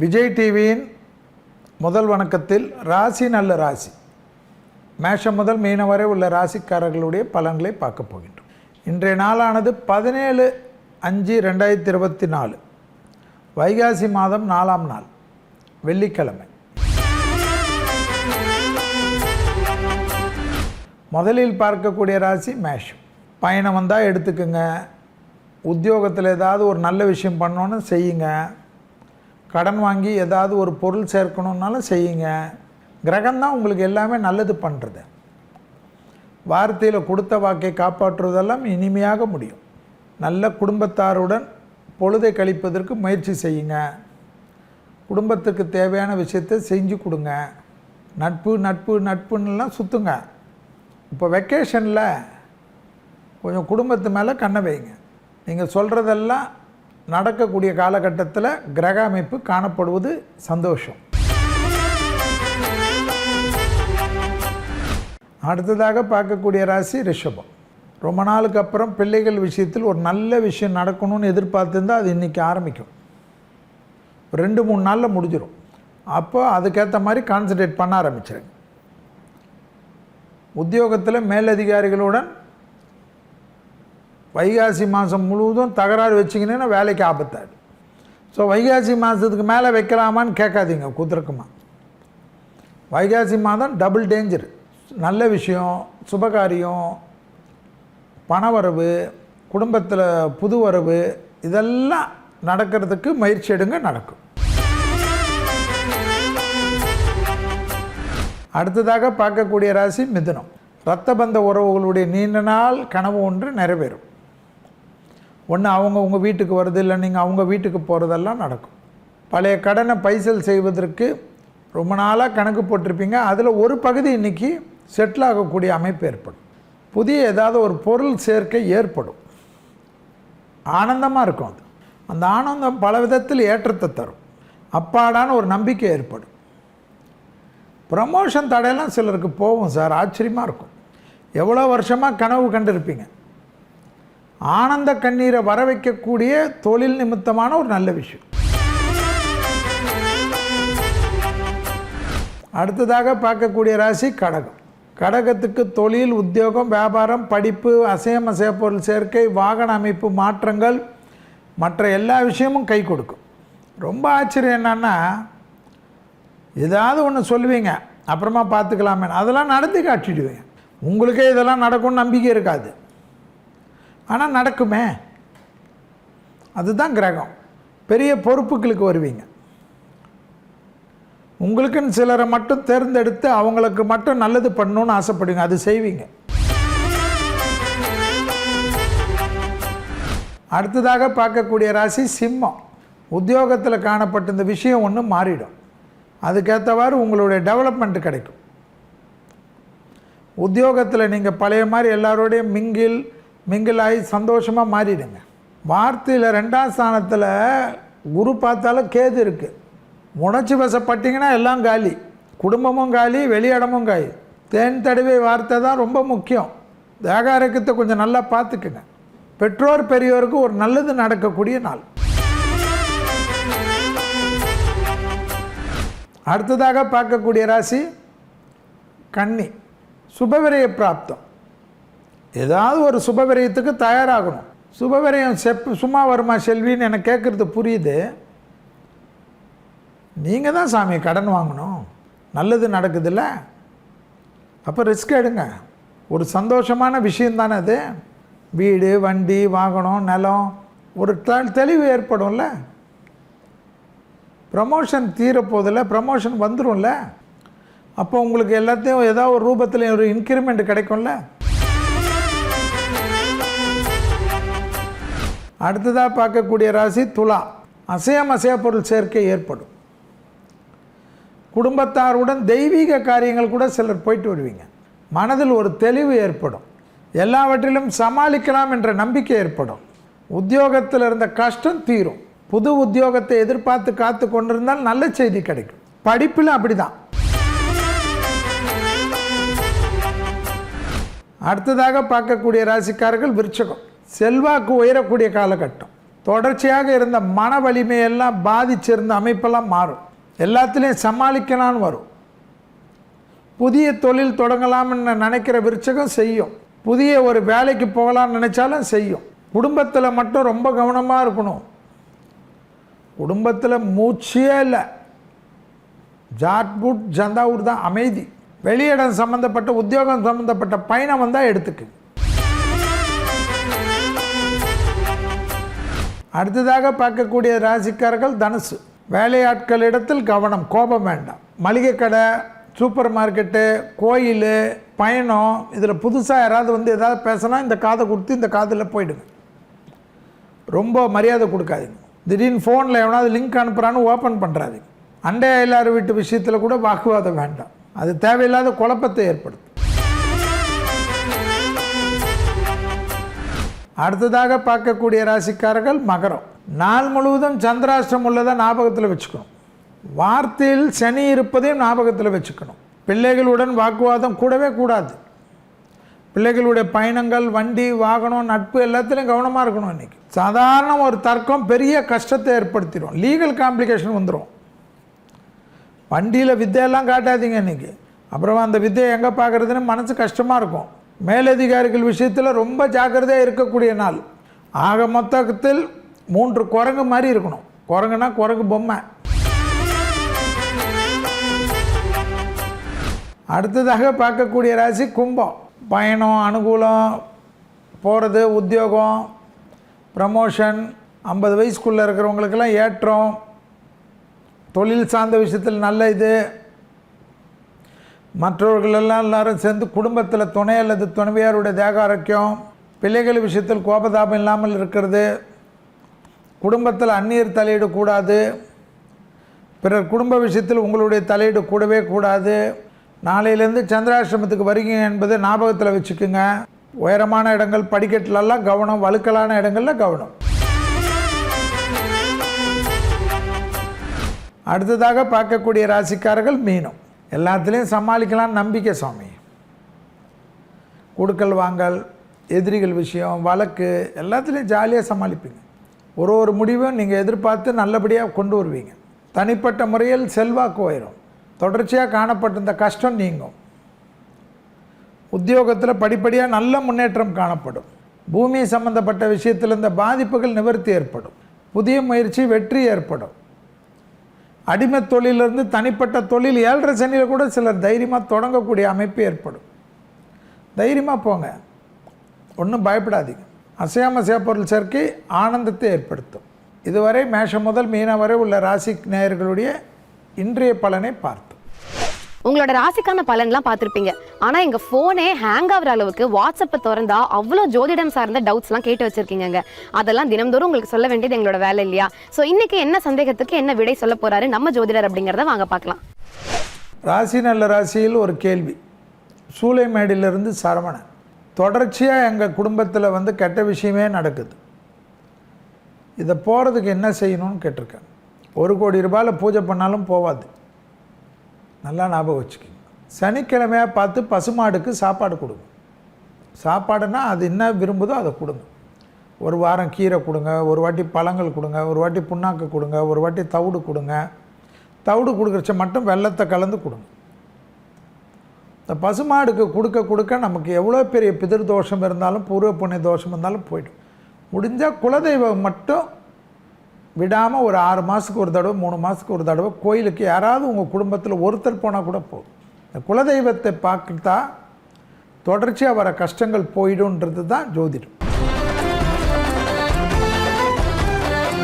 விஜய் டிவியின் முதல் வணக்கத்தில் ராசி நல்ல ராசி. மேஷம் முதல் மீன வரை உள்ள ராசிக்காரர்களுடைய பலன்களை பார்க்க போகின்றோம். இன்றைய நாளானது பதினேழு அஞ்சு ரெண்டாயிரத்தி இருபத்தி நாலு. வைகாசி மாதம் நாலாம் நாள் வெள்ளிக்கிழமை. முதலில் பார்க்கக்கூடிய ராசி மேஷம். பயணம் வந்தால் எடுத்துக்கோங்க. உத்தியோகத்தில் ஏதாவது ஒரு நல்ல விஷயம் பண்ணோன்னு செய்யுங்க. கடன் வாங்கி ஏதாவது ஒரு பொருள் சேர்க்கணுன்னாலும் செய்யுங்க. கிரகம்தான் உங்களுக்கு எல்லாமே நல்லது பண்ணுறது வார்த்தையில் கொடுத்த வாக்கை காப்பாற்றுவதெல்லாம் இனிமையாக முடியும். நல்ல குடும்பத்தாருடன் பொழுதை கழிப்பதற்கு முயற்சி செய்யுங்க. குடும்பத்துக்கு தேவையான விஷயத்தை செஞ்சு கொடுங்க. நட்பு நட்பு நட்புன்னெலாம் சுற்றுங்க இப்போ வெக்கேஷனில் கொஞ்சம் குடும்பத்து மேலே கண்ணை வைங்க. நீங்கள் சொல்கிறதெல்லாம் நடக்கக்கூடிய காலகட்டத்தில் கிரக அமைப்பு காணப்படுவது சந்தோஷம். அடுத்ததாக பார்க்கக்கூடிய ராசி ரிஷபம். ரொம்ப நாளுக்கு அப்புறம் பிள்ளைகள் விஷயத்தில் ஒரு நல்ல விஷயம் நடக்கணும்னு எதிர்பார்த்துருந்தா அது இன்றைக்கி ஆரம்பிக்கும். ரெண்டு மூணு நாளில் முடிஞ்சிடும் அப்போ அதுக்கேற்ற மாதிரி கான்சன்ட்ரேட் பண்ண ஆரம்பிச்சிருங்க. உத்தியோகத்தில் மேலதிகாரிகளுடன் வைகாசி மாதம் முழுவதும் தகராறு வச்சிங்கன்னா வேலைக்கு ஆபத்தாது. ஸோ வைகாசி மாதத்துக்கு மேலே வைக்கலாமான்னு கேட்காதீங்க குதிரக்கமாக வைகாசி மாதம் டபுள் டேஞ்சர் நல்ல விஷயம் சுபகாரியம் பணவரவு குடும்பத்தில் புது வரவு இதெல்லாம் நடக்கிறதுக்கு முயற்சி எடுங்க நடக்கும். அடுத்ததாக பார்க்கக்கூடிய ராசி மிதுனம். இரத்த பந்த உறவுகளுடைய நீண்ட நாள் கனவு ஒன்று நிறைவேறும். ஒன்று அவங்க உங்கள் வீட்டுக்கு வருது இல்லை நீங்கள் அவங்க வீட்டுக்கு போகிறதெல்லாம் நடக்கும். பழைய கடனை பைசல் செய்வதற்கு ரொம்ப நாளாக கணக்கு போட்டிருப்பீங்க. அதில் ஒரு பகுதி இன்றைக்கி செட்டில் ஆகக்கூடிய அமைப்பு ஏற்படும். புதிய ஏதாவது ஒரு பொருள் சேர்க்கை ஏற்படும். ஆனந்தமாக இருக்கும் அது. அந்த ஆனந்தம் பல விதத்தில் ஏற்றத்தை தரும். அப்பாடான ஒரு நம்பிக்கை ஏற்படும். ப்ரமோஷன் தடையெல்லாம் சிலருக்கு போகும் சார். ஆச்சரியமாக இருக்கும். எவ்வளோ வருஷமாக கனவு கண்டிருப்பீங்க. ஆனந்த கண்ணீரை வர வைக்கக்கூடிய தொழில் நிமித்தமான ஒரு நல்ல விஷயம். அடுத்ததாக பார்க்கக்கூடிய ராசி கடகம். கடகத்துக்கு தொழில் உத்தியோகம் வியாபாரம் படிப்பு அசையம் அசைய பொருள் சேர்க்கை வாகன அமைப்பு மாற்றங்கள் மற்ற எல்லா விஷயமும் கை கொடுக்கும். ரொம்ப ஆச்சரியம் என்னன்னா ஏதாவது ஒன்று சொல்லுவீங்க. அப்புறமா பார்த்துக்கலாமே அதெல்லாம் நடத்தி காட்டிடுவீங்க. உங்களுக்கே இதெல்லாம் நடக்கும்னு நம்பிக்கை இருக்காது. ஆனால் நடக்குமே. அதுதான் கிரகம். பெரிய பொறுப்புகளுக்கு வருவீங்க. உங்களுக்குன்னு சிலரை மட்டும் தேர்ந்தெடுத்து அவங்களுக்கு மட்டும் நல்லது பண்ணணும்னு ஆசைப்படுவீங்க. அது செய்வீங்க. அடுத்ததாக பார்க்கக்கூடிய ராசி சிம்மம். உத்தியோகத்தில் காணப்பட்ட இந்த விஷயம் ஒன்று மாறிடும். அதுக்கேற்றவாறு உங்களுடைய டெவலப்மெண்ட் கிடைக்கும். உத்தியோகத்தில் நீங்கள் பழைய மாதிரி எல்லாரோடையும் மிங்கில் மிங்கில் ஆகி சந்தோஷமாக மாறிடுங்க. வார்த்தையில் ரெண்டாம் ஸ்தானத்தில் குரு பார்த்தாலும் கேது இருக்குது உணர்ச்சி வசப்பட்டிங்கன்னா எல்லாம் காலி. குடும்பமும் காலி வெளியிடமும் காலி. தேன் தடவை வார்த்தை தான் ரொம்ப முக்கியம். தேகாரக்கத்தை கொஞ்சம் நல்லா பார்த்துக்குங்க. பெற்றோர் பெரியோருக்கு ஒரு நல்லது நடக்கக்கூடிய நாள். அடுத்ததாக பார்க்கக்கூடிய ராசி கன்னி. சுபவிரய பிராப்தம். ஏதாவது ஒரு சுபவிரயத்துக்கு தயாராகணும். சுபவிரயம் செப் சும்மா வருமா செல்வின்னு எனக்கு கேட்குறது புரியுது. நீங்கள் தான் சாமி கடன் வாங்கணும். நல்லது நடக்குதுல்ல? அப்போ ரிஸ்க் எடுங்க. ஒரு சந்தோஷமான விஷயம் தானே அது? வீடு வண்டி வாகனம் நிலம் ஒரு த- தெளிவு ஏற்படும்ல? ப்ரமோஷன் தீரப்போதில் ப்ரமோஷன் வந்துடும்ல அப்போ உங்களுக்கு எல்லாத்தையும் ஏதாவது ஒரு ரூபத்தில் ஒரு இன்க்ரிமெண்ட் கிடைக்கும்ல? அடுத்ததாக பார்க்கக்கூடிய ராசி துலா. அசையம் அசைய பொருள் சேர்க்கை ஏற்படும். குடும்பத்தாருடன் தெய்வீக காரியங்கள் கூட சிலர் போயிட்டு வருவீங்க. மனதில் ஒரு தெளிவு ஏற்படும். எல்லாவற்றிலும் சமாளிக்கலாம் என்ற நம்பிக்கை ஏற்படும். உத்தியோகத்தில் இருந்த கஷ்டம் தீரும். புது உத்தியோகத்தை எதிர்பார்த்து காத்து கொண்டிருந்தால் நல்ல செய்தி கிடைக்கும். படிப்பில் அப்படிதான். அடுத்ததாக பார்க்கக்கூடிய ராசிக்காரர்கள் விருச்சகம். செல்வாக்கு உயரக்கூடிய காலகட்டம். தொடர்ச்சியாக இருந்த மன வலிமையெல்லாம் பாதிச்சிருந்த அமைப்பெல்லாம் மாறும். எல்லாத்துலேயும் சமாளிக்கலான்னு வரும். புதிய தொழில் தொடங்கலாம்னு நினைக்கிற விருச்சகம் செய்யும். புதிய ஒரு வேலைக்கு போகலாம்னு நினைச்சாலும் செய்யும். குடும்பத்தில் மட்டும் ரொம்ப கவனமாக இருக்கணும். குடும்பத்தில் மூச்சே இல்லை. ஜாட்புட் ஜந்தாவூர் தான் அமைதி. வெளியிடம் சம்மந்தப்பட்ட உத்தியோகம் சம்மந்தப்பட்ட பயணம் வந்தால் எடுத்துக்கு. அடுத்ததாக பார்க்கக்கூடிய ராசிக்காரர்கள் தனுசு. வேலையாட்களிடத்தில் கவனம் கோபம் வேண்டாம். மளிகை கடை சூப்பர் மார்க்கெட்டு கோயில் பயணம் இதில் புதுசாக யாராவது வந்து எதாவது பேசினா இந்த காதை கொடுத்து இந்த காதில் போயிடுங்க. ரொம்ப மரியாதை கொடுக்காதீங்க. திடீர்னு ஃபோனில் எவனாவது லிங்க் அனுப்புகிறான்னு ஓப்பன் பண்ணுறாதீங்க அண்டை எல்லார் வீட்டு விஷயத்தில் கூட வாக்குவாதம் வேண்டாம். அது தேவையில்லாத குழப்பத்தை ஏற்படுத்தும். அடுத்ததாக பார்க்கக்கூடிய ராசிக்காரர்கள் மகரம். நாள் முழுவதும் சந்திராஷ்டிரம் உள்ளதை ஞாபகத்தில் வச்சுக்கணும். வார்த்தையில் சனி இருப்பதையும் ஞாபகத்தில் வச்சுக்கணும். பிள்ளைகளுடன் வாக்குவாதம் கூடவே கூடாது. பிள்ளைகளுடைய பயணங்கள் வண்டி வாகனம் நட்பு எல்லாத்துலேயும் கவனமாக இருக்கணும் இன்றைக்கி சாதாரண ஒரு தர்க்கம் பெரிய கஷ்டத்தை ஏற்படுத்திடும் லீகல் காம்ப்ளிகேஷன் வந்துடும் வண்டியில் வித்தையெல்லாம் காட்டாதீங்க இன்றைக்கி அப்புறம் அந்த வித்தையை எங்கே பார்க்குறதுன்னு மனசு கஷ்டமாக இருக்கும். மேலதிகாரிகள் விஷயத்தில் ரொம்ப ஜாக்கிரதையாக இருக்கக்கூடிய நாள். ஆக மொத்தத்தில் மூன்று குரங்கு மாதிரி இருக்கணும். குரங்குனா குரங்கு பொம்மை. அடுத்ததாக பார்க்கக்கூடிய ராசி கும்பம். பயணம் அனுகூலம் போகிறது உத்தியோகம் ப்ரமோஷன் ஐம்பது வயசுக்குள்ளே இருக்கிறவங்களுக்கெல்லாம் ஏற்றம். தொழில் சார்ந்த விஷயத்தில் நல்ல இது. மற்றவர்களெல்லாம் எல்லாரும் சேர்ந்து குடும்பத்தில் துணை அல்லது துணைவியாருடைய தேக ஆரோக்கியம் பிள்ளைகள் விஷயத்தில் கோபதாபம் இல்லாமல் இருக்கிறது குடும்பத்தில் அந்நியர் தலையிடக்கூடாது கூடாது பிறர் குடும்ப விஷயத்தில் உங்களுடைய தலையீடு கூடவே கூடாது. நாளையிலேருந்து சந்திராசிரமத்துக்கு வரீங்க என்பதை ஞாபகத்தில் வச்சுக்கோங்க. உயரமான இடங்கள் படிக்கட்டிலெல்லாம் கவனம் வழுக்கலான இடங்களில் கவனம். அடுத்ததாக பார்க்கக்கூடிய ராசிக்காரர்கள் மீனம். எல்லாத்துலேயும் சமாளிக்கலாம் நம்பிக்கை சுவாமி. கொடுக்கல் வாங்கல் எதிரிகள் விஷயம் வழக்கு எல்லாத்துலேயும் ஜாலியாக சமாளிப்பீங்க. ஒரு ஒரு முடிவும் நீங்கள் எதிர்பார்த்து நல்லபடியாக கொண்டு வருவீங்க. தனிப்பட்ட முறையில் செல்வாக்கு உயரும். தொடர்ச்சியாக காணப்பட்டிருந்த கஷ்டம் நீங்கும். உத்தியோகத்தில் படிப்படியாக நல்ல முன்னேற்றம் காணப்படும். பூமி சம்பந்தப்பட்ட விஷயத்தில் இந்த பாதிப்புகள் நிவர்த்தி ஏற்படும். புதிய முயற்சி வெற்றி ஏற்படும். அடிமை தொழிலிருந்து தனிப்பட்ட தொழில் ஏழரை சனியில் கூட சிலர் தைரியமாக தொடங்கக்கூடிய அமைப்பு ஏற்படும். தைரியமாக போங்க. ஒன்றும் பயப்படாதீங்க. அசையாம பொருள் சேர்க்கை ஆனந்தத்தை ஏற்படுத்தும். இதுவரை மேஷம் முதல் மீனம் வரை உள்ள ராசி நேயர்களுடைய இன்றைய பலனை பார்த்தோம். உங்களோட ராசிக்கான பலன்லாம் பார்த்துருப்பீங்க. ஆனால் எங்கள் ஃபோனே ஹேங் ஆகிற அளவுக்கு வாட்ஸ்அப்பை திறந்தா அவ்வளோ ஜோதிடம் சார்ந்த டவுட்ஸ்லாம் கேட்டு வச்சிருக்கீங்க அதெல்லாம் தினம்தோறும் உங்களுக்கு சொல்ல வேண்டியது எங்களோட வேலை இல்லையா? ஸோ இன்றைக்கி என்ன சந்தேகத்துக்கு என்ன விடை சொல்ல போகிறாரு நம்ம ஜோதிடர் அப்படிங்கிறத வாங்க பார்க்கலாம். ராசி நல்ல ராசியில் ஒரு கேள்வி. சூளைமேடிலிருந்து சரவணன். தொடர்ச்சியாக எங்கள் குடும்பத்தில் வந்து கெட்ட விஷயமே நடக்குது. இதை போகிறதுக்கு என்ன செய்யணும்னு கேட்டிருக்கேன் ஒரு கோடி ரூபாயில் பூஜை பண்ணாலும் போகாது நல்லா ஞாபகம் வச்சுக்கோங்க. சனிக்கிழமையாக பார்த்து பசுமாடுக்கு சாப்பாடு கொடுங்க. சாப்பாடுனா அது என்ன விரும்புதோ அதை கொடுங்க. ஒரு வாரம் கீரை கொடுங்க ஒரு வாட்டி பழங்கள் கொடுங்க ஒரு வாட்டி புண்ணாக்கு கொடுங்க ஒரு வாட்டி தவிடு கொடுங்க. தவிடு கொடுக்குறச்ச மட்டும் வெள்ளத்தை கலந்து கொடுங்க. இந்த பசுமாடுக்கு கொடுக்க கொடுக்க நமக்கு எவ்வளோ பெரிய பிதிர் தோஷம் இருந்தாலும் பூர்வ புண்ணிய தோஷம் இருந்தாலும் போய்டும். முடிஞ்சால் குலதெய்வம் மட்டும் விடாமல் ஒரு ஆறு மாதத்துக்கு ஒரு தடவை மூணு மாதத்துக்கு ஒரு தடவை கோயிலுக்கு யாராவது உங்கள் குடும்பத்தில் ஒருத்தர் போனால் கூட போதும் இந்த குலதெய்வத்தை பார்த்துட்டா தொடர்ச்சியாக வர கஷ்டங்கள் போயிடும்ன்றது தான் ஜோதிடம்.